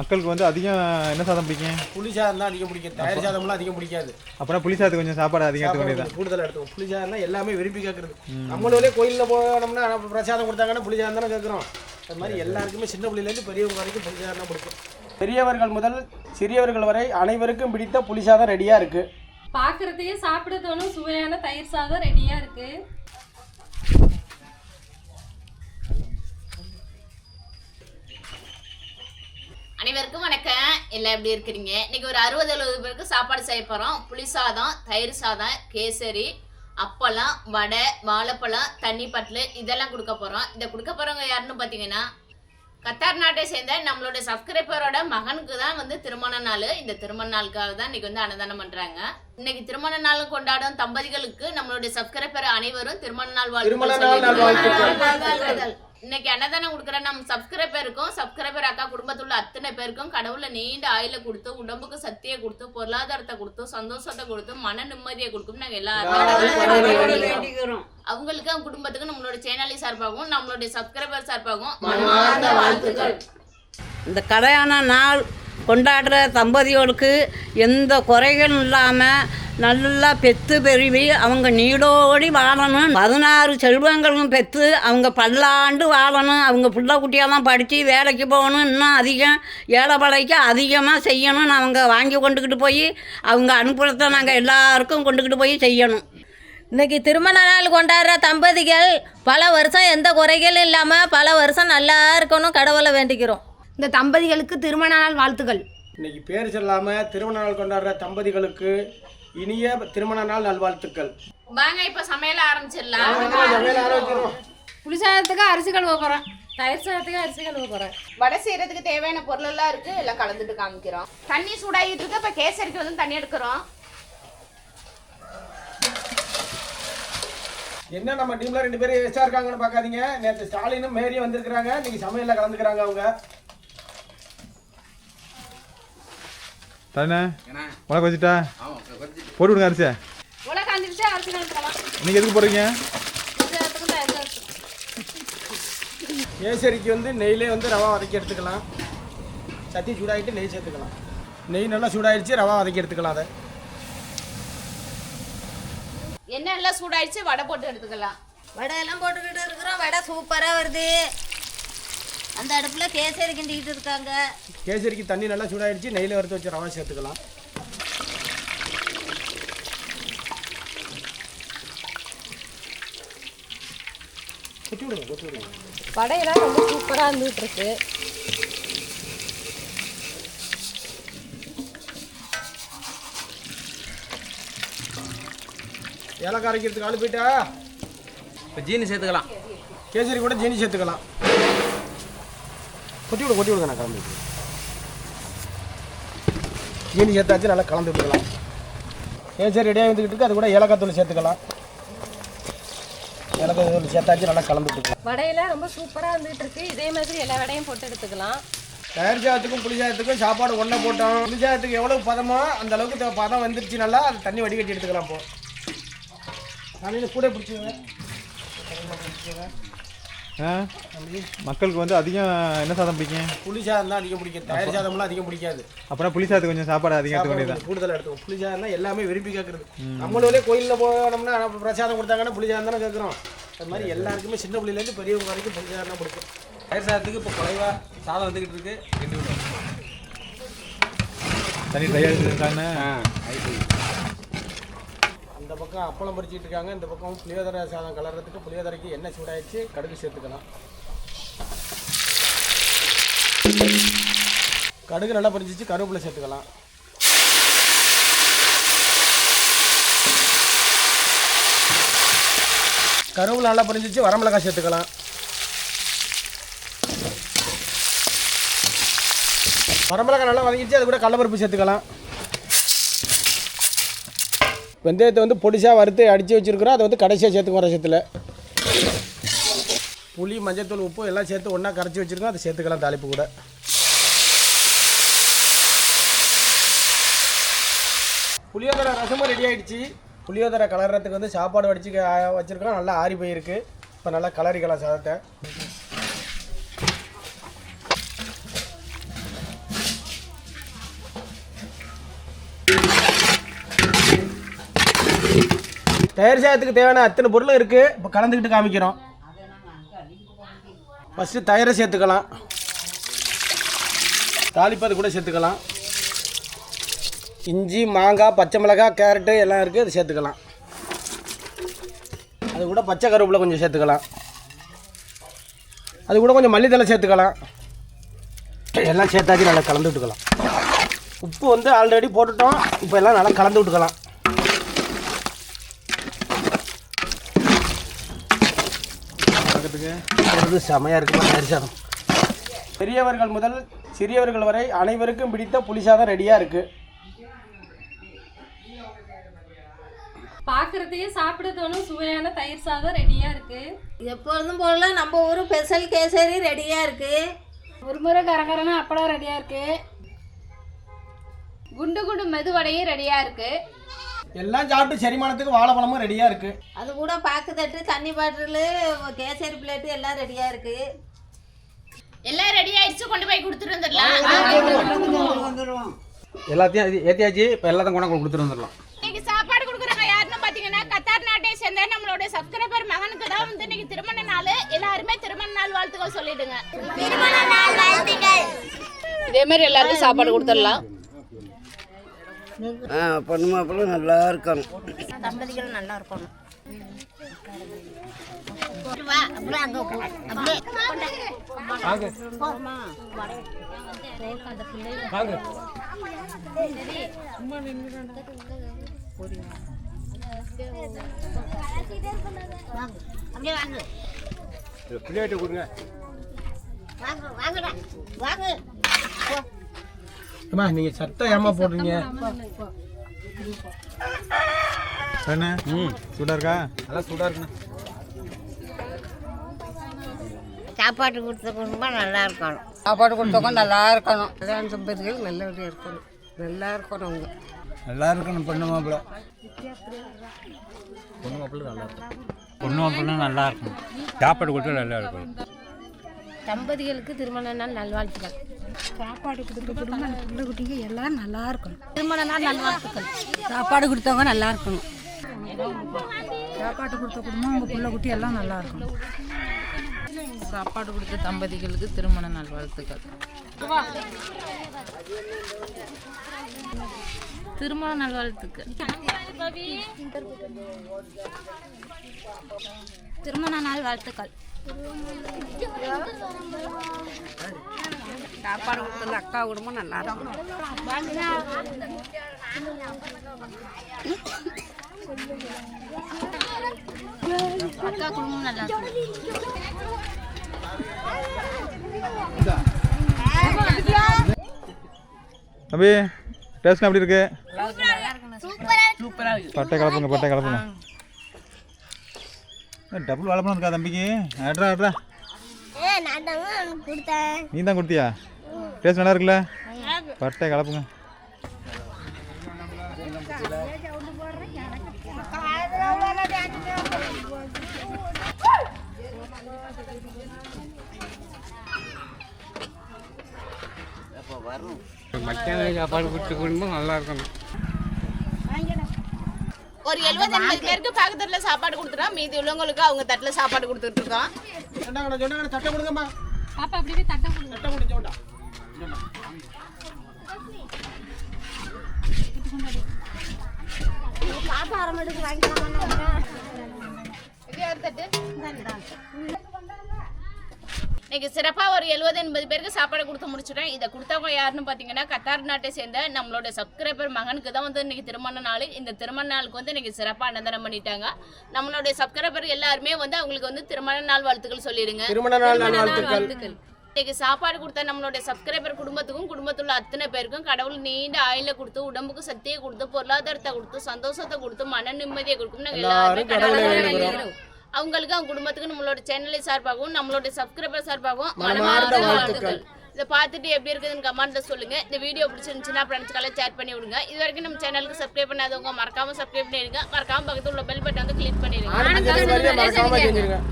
மக்களுக்கு வந்து அதிகம் என்ன சாதம் பிடிக்கும் புளி சாதம் தான் அதிகம் பிடிக்கும். தயிர் சாதம்லாம் அதிகம் பிடிக்காது. அப்புறம் புளி சாதத்துக்கு கொஞ்சம் சாப்பாடு அதிகம் எடுத்துக்க வேண்டியதான் சாப்பாடு கூடுதலாக எடுத்துக்கும் புளி சாதம் தான் எல்லாமே விரும்பி கேட்குறது. நம்மளே கோயிலில் போனோம்னா பிரசாதம் கொடுத்தாங்கன்னா புளி சாதம் தானே கேட்குறோம். அது மாதிரி எல்லாருக்குமே சின்ன புள்ளிலேருந்து பெரியவங்க வரைக்கும் புளி சாதம் தான் பிடிக்கும். பெரியவர்கள் முதல் சிறியவர்கள் வரை அனைவருக்கும் பிடித்த புளி சாதம் ரெடியாக இருக்குது பார்க்கறதுக்கே சாப்பிட தோணும் சுவையான தயிர் சாதம் ரெடியா இருக்கு. அனைவருக்கும் வணக்கம். எல்லாம் எப்படி இருக்கிறீங்க? இன்னைக்கு ஒரு அறுபது எழுபது பேருக்கு சாப்பாடு செய்ய போகிறோம் புளி சாதம் தயிர் சாதம் கேசரி அப்பளம் வடை வாழைப்பழம் தண்ணி பட்டல் இதெல்லாம் கொடுக்க போகிறோம் இதை கொடுக்க போகிறவங்க யாருன்னு பார்த்தீங்கன்னா கத்தார் நாட்டை சேர்ந்த நம்மளோட சப்ஸ்கிரைபரோட மகனுக்கு தான் வந்து திருமண நாள். இந்த திருமண நாளுக்காக தான் இன்னைக்கு வந்து அன்னதானம் பண்றாங்க. இன்னைக்கு திருமண நாள் கொண்டாடும் தம்பதிகளுக்கு நம்மளுடைய சப்ஸ்கிரைபர் அனைவரும் திருமண நாள் திருமண இன்னைக்கு அன்னதானம் கொடுக்குற நம்ம சப்ஸ்கிரைபருக்கும் சப்ஸ்கிரைபர் அக்கா குடும்பத்துள்ள அத்தனை பேருக்கும் கடவுளை நீண்ட ஆயில கொடுத்து உடம்புக்கு சக்தியை கொடுத்து பொருளாதாரத்தை கொடுத்து சந்தோஷத்தை கொடுத்து மன நிம்மதியை கொடுக்கும் நாங்க எல்லாரும் வேண்டிக்கிறோம். அவங்களுக்கு அவங்க குடும்பத்துக்கு நம்மளோட சேனலி சார்பாகவும் நம்மளுடைய சப்ஸ்கிரைபர் சார்பாகவும் மனமார்ந்த வாழ்த்துக்கள். இந்த கல்யாண நாள் கொண்டாடுற தம்பதியோருக்கு எந்த குறைகளும் இல்லாமல் நல்லா பெற்று பெருவி அவங்க நீடோடி வாழணும். பதினாறு செல்வங்களும் பெற்று அவங்க பல்லாண்டு வாழணும். அவங்க புள்ள குட்டியெல்லாம் படித்து வேலைக்கு போகணும். இன்னும் அதிகம் ஏழை பழைக்கு அதிகமாக செய்யணும்னு அவங்க வாங்கி கொண்டுக்கிட்டு போய் அவங்க அனுப்புறத நாங்கள் எல்லாருக்கும் கொண்டுக்கிட்டு போய் செய்யணும். இன்னைக்கு திருமண நாள் கொண்டாடுற தம்பதிகள் பல வருஷம் எந்த குறைகளும் இல்லாமல் பல வருஷம் நல்லா இருக்கணும் கடவுளை வேண்டிக்கிறோம். இந்த தம்பதிகளுக்கு திருமண நாள் வாழ்த்துக்கள். இன்னைக்கு பேர் சொல்லாமல் திருமண நாள் கொண்டாடுற தம்பதிகளுக்கு இனிய திருமண நாள் நல்வாழ்த்துக்கள். வாங்க இப்ப சமையல ஆரம்பிச்சிடலாம். புளி சாதத்துக்கு அரிசி கழுவ போகிறேன் தயிர் சாதத்துக்கு அரிசி கழுவ போறேன். வடை செய்யறதுக்கு தேவையான பொருள் எல்லாம் இருக்கு. எல்லாம் கலந்துட்டு காமிக்கிறோம். தண்ணி சூடாகிட்டு இருக்கு. இப்ப கேசரிக்கு வந்து தண்ணி எடுக்கிறோம். என்ன நம்ம டீம்ல ரெண்டு பேரும் எச்சா இருக்காங்கன்னு பார்க்காதீங்க. நேற்று ஸ்டாலினும் மேரியும் வந்திருக்கிறாங்க. இன்னைக்கு சமையல்ல கலந்துக்கிறாங்க அவங்க. தானே? உனக்கு வச்சுட்டா? போட்டு விடுங்க அரிசியை. நீங்கள் எதுக்கு சாதத்துக்கும் கேசரிக்கு வந்து நெய்லே வந்து ரவா வதக்கி எடுத்துக்கலாம். சட்டி சூடாகிட்டு நெய் சேர்த்துக்கலாம். நெய் நல்லா சூடாயிடுச்சு ரவா வதக்கி எடுத்துக்கலாம் அதை. எண்ணெய் எல்லாம் சூடாயிடுச்சு வடை போட்டு எடுத்துக்கலாம். வடையெல்லாம் போட்டுக்கிட்டு இருக்கிறோம். வடை சூப்பராக வருது. அந்த அடுப்பில் கேசரி கிண்டிக்கிட்டு இருக்காங்க. கேசரிக்கு தண்ணி நல்லா சூடாயிடுச்சு நெய்யில் வறுத்து வச்சு ரவா சேர்த்துக்கலாம். கொட்டி விடுங்க கொட்டி விடுங்க. வடையெல்லாம் ரொம்ப சூப்பரா இருந்துட்டு இருக்கு ஏலக்காய் அரைக்கிறதுக்கு ஆள் போயிட்டா? இப்போ ஜீனி சேர்த்துக்கலாம். கேசரி கூட ஜீனி சேர்த்துக்கலாம். கொட்டி விடு கொட்டி விடுங்க நான் கலந்து. ஜீனி சேர்த்தாச்சு நல்லா கலந்து விட்டுக்கலாம். கேசரி ரெடியாக வந்துக்கிட்டு இருக்கு அது கூட ஏலக்காய் தூள் சேர்த்துக்கலாம். ஏலக்காய் தூள் சேர்த்தாச்சு நல்லா கலந்து விட்டுக்கலாம். வடையெல்லாம் ரொம்ப சூப்பரா இருந்துட்டு இருக்கு. இதே மாதிரி எல்லா வடையும் போட்டு எடுத்துக்கலாம். தயிர் சாதத்துக்கும் புளி சாதத்துக்கும் சாப்பாடு ஒன்றா போட்டோம். புளி சாதத்துக்கு எவ்வளோ பதமோ அந்த அளவுக்கு பதம் வந்துருச்சு நல்லா அது தண்ணி வடிகட்டி எடுத்துக்கலாம் இப்போ நான் கூட பிடிச்சிங்க மக்களுக்கு வந்து அதிகம் என்ன சாதம் பிடிக்கும் புளி சாதம் தான் அதிகம் பிடிக்கும். தயிர் சாதம்லாம் அதிகம் பிடிக்காது. அப்புறம் புளி சாதத்துக்கு கொஞ்சம் சாப்பாடு அதிகம் எடுத்துக்க வேண்டியதான் கூடுதலாக எடுத்துக்கும் புளி சாதம் தான் எல்லாமே விரும்பி கேட்குறது நம்மளே கோயிலில் போனோம்னா பிரசாதம் கொடுத்தாங்கன்னா புளி சாதம் தானே கேட்குறோம் அது மாதிரி எல்லாருக்குமே சின்ன புள்ளிலேருந்து பெரியவங்க வரைக்கும் புளி சாதம் தான் பிடிக்கும். தயிர் சாதத்துக்கு இப்போ குறைவா சாதம் வந்துக்கிட்டு இருக்கு. தண்ணி தயாரிச்சுட்டாங்க அந்த பக்கம் அப்பளம் பறிச்சிட்டு இருக்காங்க. இந்த பக்கம் புளியோதரை சாதம் கலர்றதுக்கு புளியோதரைக்கு எண்ணெய் சூடாயிடுச்சு. கடுகு சேர்த்துக்கலாம். கடுகு நல்லா பறிச்சிச்சு. கருவேப்பிலை சேர்த்துக்கலாம். கருவேப்பிலை நல்லா பறிஞ்சிச்சு. வரமிளகாய் சேர்த்துக்கலாம். வரமிளகாய் நல்லா வதங்கிச்சு அது கூட கடலப்பருப்பு சேர்த்துக்கலாம். வெந்தயத்தை வந்து பொடிசாக வறுத்து அடித்து வச்சுருக்குறோம். அதை வந்து கடைசியாக சேர்த்துக்குவோம் ரசத்தில். புளி மஞ்சத்தூள் உப்பு எல்லாம் சேர்த்து ஒன்றா கரைச்சி வச்சுருக்கோம். அதை சேர்த்துக்கலாம் தாளிப்பு கூட. புளியோதரை ரசமும் ரெடி ஆகிடுச்சு புளியோதரை கலர்றதுக்கு வந்து சாப்பாடு வடிச்சு வச்சுருக்கோம் நல்லா ஆறி போயிருக்கு. இப்போ நல்லா கலரிக்கலாம் சாதத்தை. தயார் சாதத்துக்கு தேவையான அத்தனை பொருளும் இருக்குது இப்போ கலந்துக்கிட்டு காமிக்கிறோம். ஃபஸ்ட்டு தயிரை சேர்த்துக்கலாம். தாளிப்பது கூட சேர்த்துக்கலாம். இஞ்சி மாங்காய் பச்சை மிளகாய் கேரட்டு எல்லாம் இருக்குது அது சேர்த்துக்கலாம். அது கூட பச்சை கருவேப்பிலை கொஞ்சம் சேர்த்துக்கலாம். அது கூட கொஞ்சம் மல்லித்தலை சேர்த்துக்கலாம். எல்லாம் சேர்த்தாச்சு நல்லா கலந்து விட்டுக்கலாம். உப்பு வந்து ஆல்ரெடி போட்டுட்டோம். இப்போ எல்லாம் நல்லா கலந்து விட்டுக்கலாம். இது செமையாக இருக்குமா தயிர் சாதம். பெரியவர்கள் முதல் சிறியவர்கள் வரை அனைவருக்கும் பிடித்த புளி சாதம் ரெடியாக இருக்குது பார்க்கறதுக்கே சாப்பிட தோணும் சுவையான தயிர் சாதம் ரெடியா இருக்கு. எப்பொழுதும் போல நம்ம ஊர் ஸ்பெஷல் கேசரி ரெடியாக இருக்குது ஒரு முறை கரகரன்னு அப்பளம் ரெடியாக இருக்கு. குண்டு குண்டு மெதுவடையும் ரெடியா இருக்கு. எல்லாம் சாப்பிட்டு செரிமானத்துக்கு வாழைப்பழமும் ரெடியாக இருக்குது அது கூட பாக்கு தட்டு தண்ணி பாட்டில் கேசரி பிளேட்டு எல்லாம் ரெடியாக இருக்குது எல்லாம் ரெடி ஆயிடுச்சு கொண்டு போய் கொடுத்துட்டு வந்துடலாம். வந்துடுவோம் எல்லாத்தையும் இது ஏற்றியாச்சு இப்போ எல்லாத்தையும் கொண்டாந்து கொடுத்துட்டு வந்துடலாம். இன்னைக்கு சாப்பாடு கொடுக்குறவங்க யாருன்னு பார்த்தீங்கன்னா கத்தார் நாட்டை சேர்ந்த நம்மளோட சப்ஸ்கிரைபர் மகனுக்கு தான் வந்து இன்னைக்கு திருமண நாள். எல்லாருமே திருமண நாள் வாழ்த்துக்கள் சொல்லிடுங்க. திருமண நாள் வாழ்த்துக்கள். இதே மாதிரி எல்லாருக்கும் சாப்பாடு கொடுத்துடலாம். பொண்ணு மாப்பிள்ள நல்லா இருக்கணும். தம்பதிகள் நல்லா இருக்கணும். பிளேட்டு கொடுங்க. அம்மா நீங்கள் சட்டை ஏமா போடுறீங்க? என்ன சூடாக இருக்கா? நல்லா சூடாக இருக்குண்ணா. சாப்பாடு கொடுத்த குடும்பம் நல்லா இருக்கணும். சாப்பாடு கொடுத்தவங்க நல்லா இருக்கணும். கல்யாண தம்பதிகள் நல்லபடியாக இருக்கணும். நல்லா இருக்கணும் அவங்க. நல்லா இருக்கணும் பொண்ணு மாப்பிள்ள. பொண்ணு மாப்பிள்ளை நல்லா இருக்கும் பொண்ணு மாப்பிள்ளை நல்லா இருக்கும் சாப்பாடு கொடுத்தா நல்லா இருக்கும் தம்பதிகளுக்கு திருமண நாள் நல்வாழ்த்துக்கள். சாப்பாடு கொடுத்த குடும்பம் பிள்ளை குட்டிங்க எல்லாம் நல்லா இருக்கணும். திருமண நாள் நல்வாழ்த்துக்கள். சாப்பாடு கொடுத்தவங்க நல்லா இருக்கணும். சாப்பாடு கொடுத்த குடும்பம் உங்கள் பிள்ளை குட்டி எல்லாம் நல்லா இருக்கணும். சாப்பாடு கொடுத்த தம்பதிகளுக்கு திருமண நாள் வாழ்த்துக்கள் திருமண நாள் வாழ்த்துக்கள் திருமண நாள் வாழ்த்துக்கள் சாப்பாடு கொடுத்தது அக்கா குடும்பம் நல்லா இருக்கணும் அக்கா குடும்பம் நல்லா இருக்கணும் தம்பி டேஸ்ட் எப்படி இருக்கு? பட்டை கலப்புங்க பட்டை கலப்புங்க. டபுள் வாழைப்பழம் இருக்கா தம்பிக்கு? ஆட்ரா ஆட்ரா நீ தான் கொடுத்தியா? டேஸ்ட் நல்லா இருக்குல்ல? பட்டை கலப்புங்க. மத்தியான சாப்பாடு கொடுத்து குடும்பம் நல்லா இருக்கணும் ஒரு எழுபது எண்பது பேருக்கு பக்கத்துல சாப்பாடு கொடுத்துட்டோம் மீதி உள்ளவங்களுக்கு அவங்க தட்டுல சாப்பாடு கொடுத்துட்டு இருக்கோம். தட்டை கொடுங்கம்மா. பாப்பா அப்படியே தட்டை கொடுங்க. தட்டை கொடுங்க சோட்டா இது இன்னைக்கு சிறப்பா ஒரு எழுபது எண்பது பேருக்கு சாப்பாடு கொடுத்து முடிச்சிட்டேன். இதை கொடுத்தவங்க யாருன்னு பார்த்தீங்கன்னா கத்தார் நாட்டை சேர்ந்த நம்மளோட சப்ஸ்கிரைபர் மகனுக்கு தான் வந்து இன்னைக்கு திருமண நாள். இந்த திருமண நாளுக்கு வந்து இன்னைக்கு சிறப்பாக அன்னதானம் பண்ணிட்டாங்க. நம்மளுடைய சப்ஸ்கிரைபர் எல்லாருமே வந்து அவங்களுக்கு வந்து திருமண நாள் வாழ்த்துக்கள் சொல்லிடுங்க. திருமண நாள் நல்வாழ்த்துக்கள் இன்னைக்கு சாப்பாடு கொடுத்த நம்மளுடைய சப்ஸ்கிரைபர் குடும்பத்துக்கும் குடும்பத்துள்ள அத்தனை பேருக்கும் கடவுள் நீண்ட ஆயில கொடுத்து உடம்புக்கு சக்தியை கொடுத்து பொருளாதாரத்தை கொடுத்து சந்தோஷத்தை கொடுத்து மன நிம்மதியை கொடுக்கும் நாங்க எல்லாருமே அவங்களுக்கு அவங்க குடும்பத்துக்கு நம்மளோட சேனலை சார்பாகவும் நம்மளோட சப்ஸ்கிரைபர் சார்பாகவும் மனமார்ந்த வாழ்த்துக்கள். இதை பார்த்துட்டு எப்படி இருக்குதுன்னு கமெண்ட்ல சொல்லுங்க. இந்த வீடியோ பிடிச்சிருந்துச்சுன்னா ஃப்ரெண்ட்ஸ்க்கெல்லாம் ஷேர் பண்ணி விடுங்க. இது வரைக்கும் நம்ம சேனலுக்கு சப்ஸ்கிரைப் பண்ணாதவங்க மறக்காம சப்ஸ்கிரைப் பண்ணிடுங்க மறக்காம பக்கத்துல உள்ள பெல் பட்டன் வந்து கிளிக் பண்ணிடுங்க